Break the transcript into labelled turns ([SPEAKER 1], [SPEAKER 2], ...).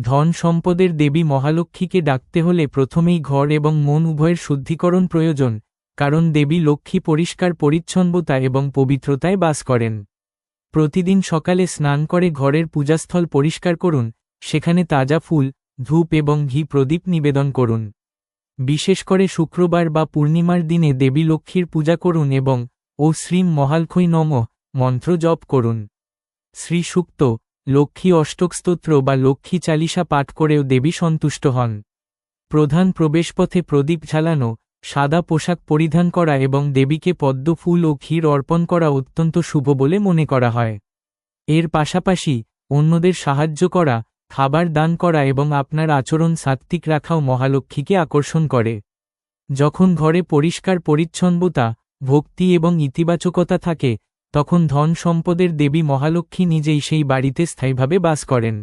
[SPEAKER 1] ধন সম্পদের দেবী মহালক্ষ্মীকে ডাকতে হলে প্রথমেই ঘর এবং মন উভয়ের শুদ্ধিকরণ প্রয়োজন, কারণ দেবী লক্ষ্মী পরিষ্কার পরিচ্ছন্নতা এবং পবিত্রতায় বাস করেন। প্রতিদিন সকালে স্নান করে ঘরের পূজাস্থল পরিষ্কার করুন, সেখানে তাজা ফুল, ধূপ এবং ঘি প্রদীপ নিবেদন করুন। বিশেষ করে শুক্রবার বা পূর্ণিমার দিনে দেবী লক্ষ্মীর পূজা করুন এবং ও শ্রীম মহালক্ষী নম মন্ত্র জপ করুন। শ্রী সুক্ত লক্ষ্মী অষ্টক স্তোত্র বা লক্ষ্মী চালিসা পাঠ করেও দেবী সন্তুষ্ট হন। প্রধান প্রবেশপথে প্রদীপ ঝালানো সাদা পোশাক পরিধান করা এবং দেবীকে পদ্ম ফুল ও ক্ষীর অর্পণ করা অত্যন্ত শুভ বলে মনে করা হয়। এর পাশাপাশি, অন্যদের সাহায্য করা, খাবার দান করা এবং আপনার আচরণ সাত্ত্বিক রাখাও মহালক্ষ্মীকে আকর্ষণ করে। যখন ঘরে পরিষ্কার পরিচ্ছন্নতা, ভক্তি এবং ইতিবাচকতা থাকে তখন ধন সম্পদের দেবী মহালক্ষ্মী নিজেই সেই বাড়িতে স্থায়ীভাবে বাস করেন।